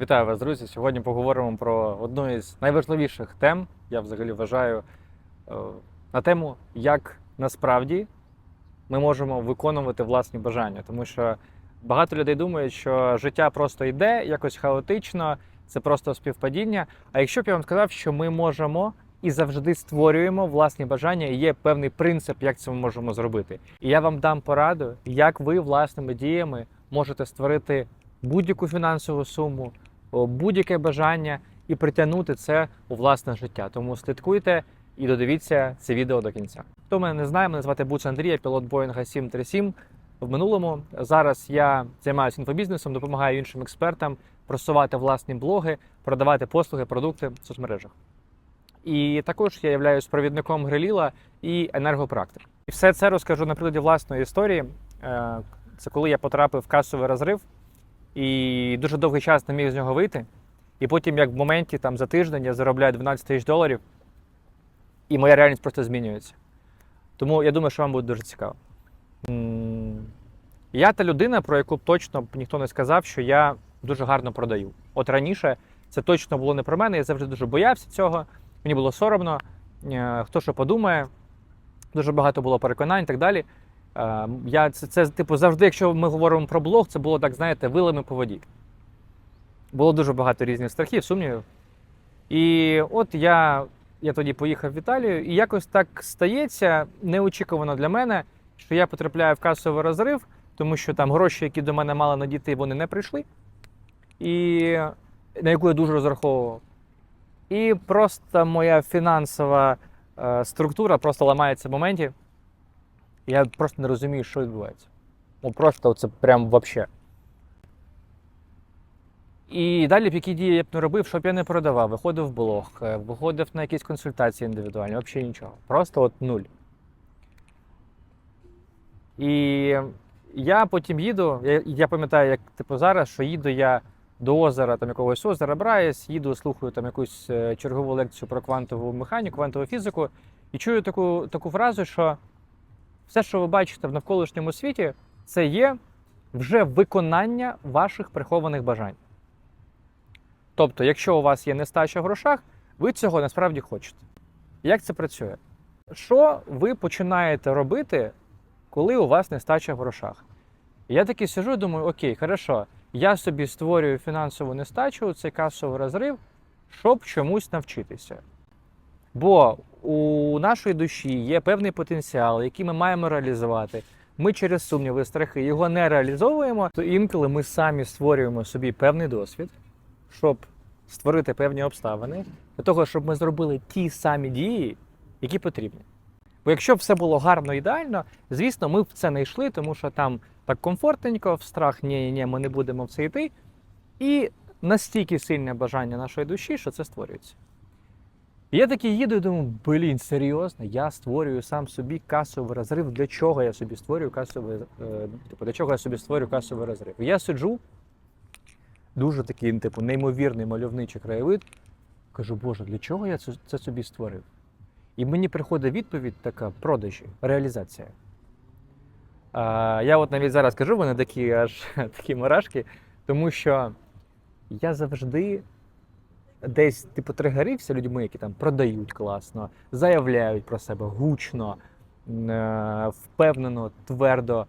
Вітаю вас, друзі! Сьогодні поговоримо про одну із найважливіших тем, я взагалі вважаю, е, на тему, як насправді ми можемо виконувати власні бажання. Тому що багато людей думають, що життя просто йде якось хаотично, це просто співпадіння. А якщо б я вам сказав, що ми можемо і завжди створюємо власні бажання, і є певний принцип, як це ми можемо зробити. І я вам дам пораду, як ви власними діями можете створити будь-яку фінансову суму, будь-яке бажання і притягнути це у власне життя. Тому слідкуйте і додивіться це відео до кінця. Хто мене не знає, мене звати Буц Андрій, я пілот Боїнга 737. В минулому зараз я займаюся інфобізнесом, допомагаю іншим експертам просувати власні блоги, продавати послуги, продукти в соцмережах. І також я являюсь провідником Гриліла і енергопрактик. І все це розкажу на прикладі власної історії. Е, Це коли я потрапив в касовий розрив і дуже довгий час не міг з нього вийти. І потім, як в моменті, там за тиждень я заробляю 12 тисяч доларів, і моя реальність просто змінюється. Тому я думаю, що вам буде дуже цікаво. Я та людина, про яку б точно ніхто не сказав, що я дуже гарно продаю. От раніше це точно було не про мене, я завжди дуже боявся цього, мені було соромно, е, хто що подумає, дуже багато було переконань і так далі. Е, Я це, це типу завжди, якщо ми говоримо про блог, це було так, знаєте, вилами по воді. Було дуже багато різних страхів, сумнівів. І от я, я тоді поїхав в Італію, і якось так стається неочікувано для мене, що я потрапляю в касовий розрив, тому що там гроші, які до мене мали надійти, вони не прийшли, і на яку я дуже розраховував. І просто моя фінансова е, структура просто ламається в моменті. Я просто не розумію, що відбувається. Ну просто це прям вообще. І далі б які дії я б не робив, щоб я не продавав, виходив в блог, е, виходив на якісь консультації індивідуальні, взагалі нічого. Просто от нуль. І я потім їду, я, я пам'ятаю, як типу зараз, що їду я до озера, там якогось озера Брайс, їду, слухаю там якусь е, чергову лекцію про квантову механіку, квантову фізику, і чую таку, таку фразу, що все, що ви бачите в навколишньому світі, це є вже виконання ваших прихованих бажань. Тобто, якщо у вас є нестача в грошах, ви цього насправді хочете. Як це працює? Що ви починаєте робити, коли у вас нестача в грошах? Я такий сижу і думаю, окей, хорошо, я собі створюю фінансову нестачу, цей касовий розрив, щоб чомусь навчитися. Бо у нашої душі є певний потенціал, який ми маємо реалізувати. Ми через сумніви, страхи його не реалізовуємо, то інколи ми самі створюємо собі певний досвід, щоб створити певні обставини, для того, щоб ми зробили ті самі дії, які потрібні. Бо якщо б все було гарно ідеально, звісно, ми б це не йшли, тому що там так комфортненько, в страх ні, ні, ми не будемо в це йти. І настільки сильне бажання нашої душі, що це створюється. І я такий їду і думаю, блін, серйозно, я створюю сам собі касовий розрив. Для чого я собі створюю касовий е, типу, для чого я собі створюю касовий розрив? Я сиджу, дуже такий, типу, неймовірний мальовничий краєвид. Кажу, Боже, для чого я це, це собі створив? І мені приходить відповідь така: продажі, реалізація. А, я от навіть зараз кажу, вони такі аж такі мурашки, тому що я завжди десь типу тригерився людьми, які там продають класно, заявляють про себе гучно, е, впевнено, твердо.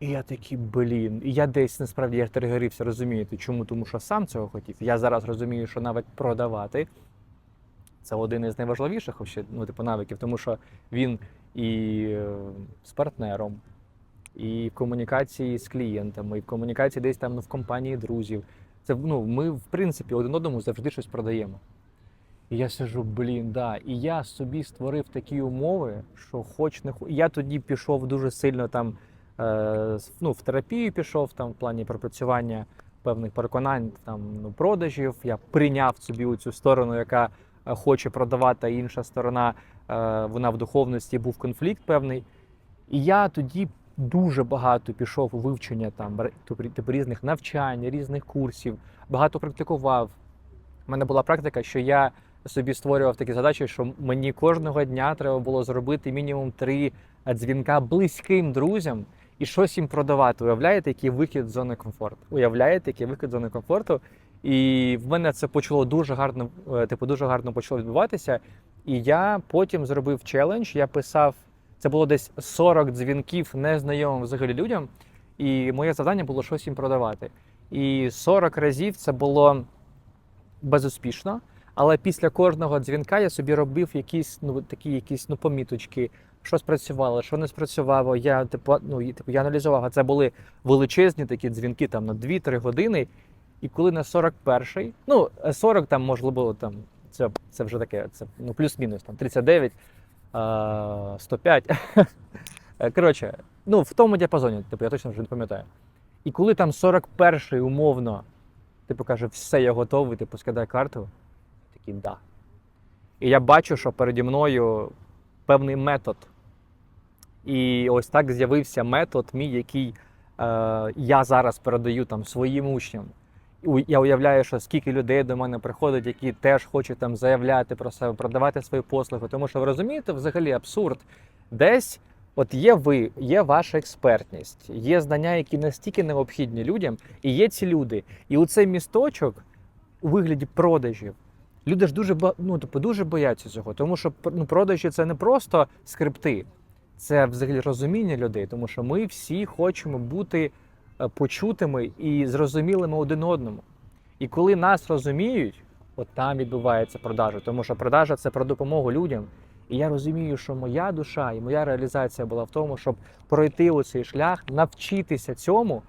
І я такий, блін, і я десь насправді я тригерився, розумієте, чому? Тому що сам цього хотів. Я зараз розумію, що навик продавати це один із найважливіших ну, типу, навиків, тому що він і е, з партнером, і в комунікації з клієнтами, і в комунікації десь там ну, в компанії друзів. Це ну, ми, в принципі, один одному завжди щось продаємо. І я сижу, блін, да. І я собі створив такі умови, що хоч не хоч. Я тоді пішов дуже сильно там е, ну, в терапію пішов там в плані пропрацювання певних переконань, там ну, продажів. Я прийняв собі цю сторону, яка е, хоче продавати, а інша сторона, е, вона в духовності був конфлікт певний. І я тоді дуже багато пішов у вивчення там типу, різних навчань, різних курсів, багато практикував. У мене була практика, що я собі створював такі задачі, що мені кожного дня треба було зробити мінімум три дзвінка близьким друзям і щось їм продавати. Уявляєте, який вихід з зони комфорту? Уявляєте, який вихід з зони комфорту? І в мене це почало дуже гарно, е, типу, дуже гарно почало відбуватися. І я потім зробив челендж. Я писав, це було десь 40 дзвінків незнайомим взагалі людям. І моє завдання було щось їм продавати. І 40 разів це було безуспішно. Але після кожного дзвінка я собі робив якісь ну такі якісь ну поміточки, що спрацювало, що не спрацювало. Я типу, ну типу, я аналізував. А це були величезні такі дзвінки там на 2-3 години. І коли на 41-й, ну 40 там можливо там це, це вже таке, це ну плюс-мінус там 39, а, 105. Е, Коротше, ну в тому діапазоні, типу, я точно вже не пам'ятаю. І коли там 41-й умовно, типу каже, все, я готовий, типу, скидай карту, такий да. І я бачу, що переді мною певний метод. І ось так з'явився метод, мій, який е, я зараз передаю там своїм учням. Я уявляю, що скільки людей до мене приходить, які теж хочуть там заявляти про себе, продавати свої послуги. Тому що ви розумієте, взагалі абсурд. Десь от є ви, є ваша експертність, є знання, які настільки необхідні людям, і є ці люди. І у цей місточок у вигляді продажів. Люди ж дуже ну, типу, дуже бояться цього, тому що ну, продажі це не просто скрипти, це взагалі розуміння людей, тому що ми всі хочемо бути почутими і зрозумілими один одному. І коли нас розуміють, от там відбувається продажа, тому що продажа це про допомогу людям. І я розумію, що моя душа і моя реалізація була в тому, щоб пройти у цей шлях, навчитися цьому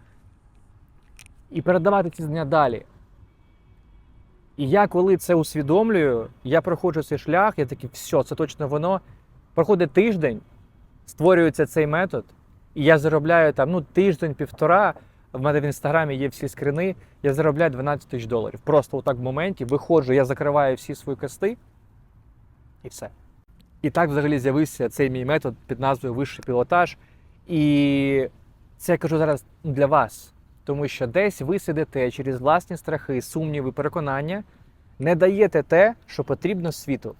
і передавати ці знання далі. І я, коли це усвідомлюю, я проходжу цей шлях, я такий, все, це точно воно. Проходить тиждень, створюється цей метод, і я заробляю там ну, тиждень-півтора. В мене в інстаграмі є всі скрини, я заробляю 12 тисяч доларів. Просто отак в моменті виходжу, я закриваю всі свої кости і все. І так взагалі з'явився цей мій метод під назвою Вищий пілотаж. І це я кажу зараз для вас, тому що десь ви сидите через власні страхи, сумніви, переконання, не даєте те, що потрібно світу,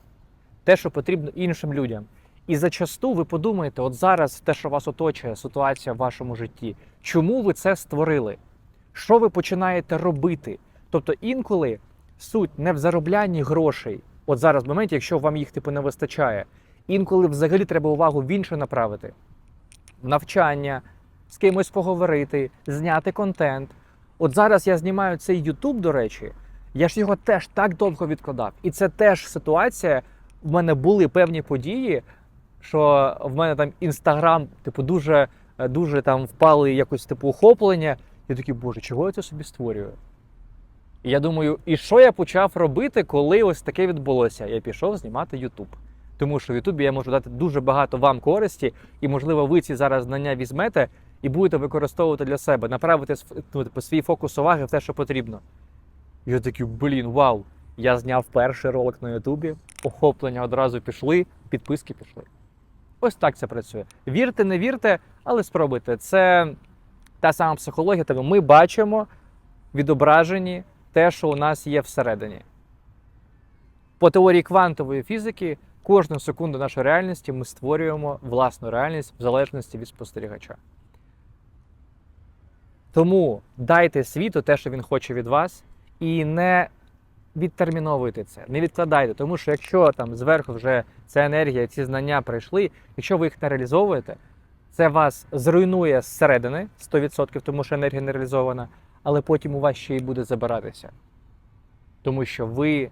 те, що потрібно іншим людям. І зачасту ви подумаєте, от зараз те, що вас оточує, ситуація в вашому житті, чому ви це створили? Що ви починаєте робити? Тобто інколи суть не в зароблянні грошей, от зараз в моменті, якщо вам їх типу не вистачає, інколи взагалі треба увагу в інше направити. Навчання, з кимось поговорити, зняти контент. От зараз я знімаю цей YouTube, до речі, я ж його теж так довго відкладав. І це теж ситуація. В мене були певні події, що в мене там інстаграм, типу, дуже, е, дуже там впали якось типу охоплення. Я такий, боже, чого я це собі створюю? І я думаю, і що я почав робити, коли ось таке відбулося? Я пішов знімати YouTube. Тому що в Ютубі я можу дати дуже багато вам користі, і, можливо, ви ці зараз знання візьмете і будете використовувати для себе, направити ну, типу, свій фокус уваги в те, що потрібно. Я такий, блін, вау! Я зняв перший ролик на Ютубі, охоплення одразу пішли, підписки пішли. Ось так це працює. Вірте, не вірте, але спробуйте. Це та сама психологія, тобто ми бачимо відображені те, що у нас є всередині. По теорії квантової фізики, кожну секунду нашої реальності ми створюємо власну реальність в залежності від спостерігача. Тому дайте світу те, що він хоче від вас, і не відтерміновуйте це, не відкладайте. Тому що якщо там зверху вже ця енергія, ці знання прийшли, якщо ви їх не реалізовуєте, це вас зруйнує зсередини 100%, тому що енергія не реалізована, але потім у вас ще й буде забиратися. Тому що ви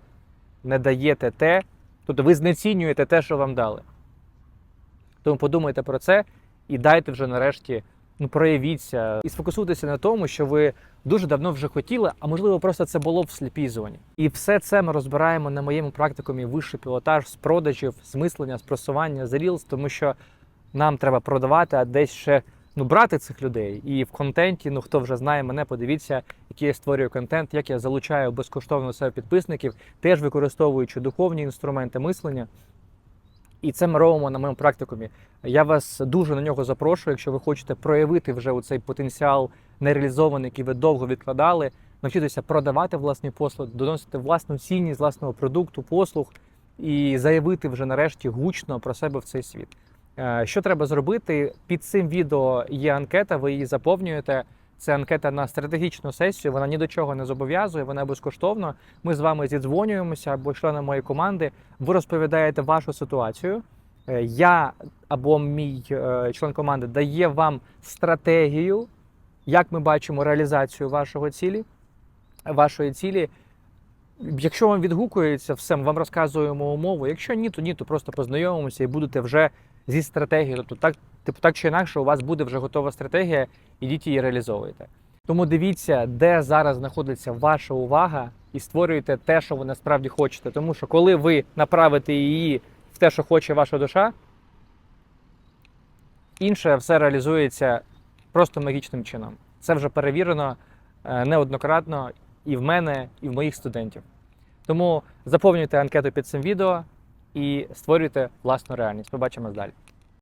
не даєте те, тобто ви знецінюєте те, що вам дали. Тому подумайте про це і дайте вже нарешті, ну проявіться і сфокусуйтеся на тому, що ви дуже давно вже хотіли, а можливо, просто це було в сліпій зоні. І все це ми розбираємо на моєму практикумі вищий пілотаж з продажів, з мислення, з тому що нам треба продавати, а десь ще ну, брати цих людей. І в контенті, ну хто вже знає мене, подивіться, який я створюю контент, як я залучаю безкоштовно себе підписників, теж використовуючи духовні інструменти мислення. І це ми робимо на моєму практикумі. Я вас дуже на нього запрошую, якщо ви хочете проявити вже цей потенціал нереалізований, який ви довго відкладали, навчитися продавати власні послуги, доносити власну цінність власного продукту, послуг і заявити вже нарешті гучно про себе в цей світ. Е, Що треба зробити? Під цим відео є анкета, ви її заповнюєте. Це анкета на стратегічну сесію. Вона ні до чого не зобов'язує, вона безкоштовна. Ми з вами зідзвонюємося або члени моєї команди. Ви розповідаєте вашу ситуацію. Е, Я або мій е, член команди дає вам стратегію, як ми бачимо реалізацію вашого цілі, вашої цілі. Якщо вам відгукується все, ми вам розказуємо умову. Якщо ні, то ні, то просто познайомимося і будете вже зі стратегією. Тобто, так, типу, так чи інакше, у вас буде вже готова стратегія, ідіть її реалізовуйте. Тому дивіться, де зараз знаходиться ваша увага, і створюйте те, що ви насправді хочете. Тому що коли ви направите її в те, що хоче ваша душа, інше все реалізується просто магічним чином. Це вже перевірено е, неоднократно і в мене, і в моїх студентів. Тому заповнюйте анкету під цим відео і створюйте власну реальність. Побачимось далі.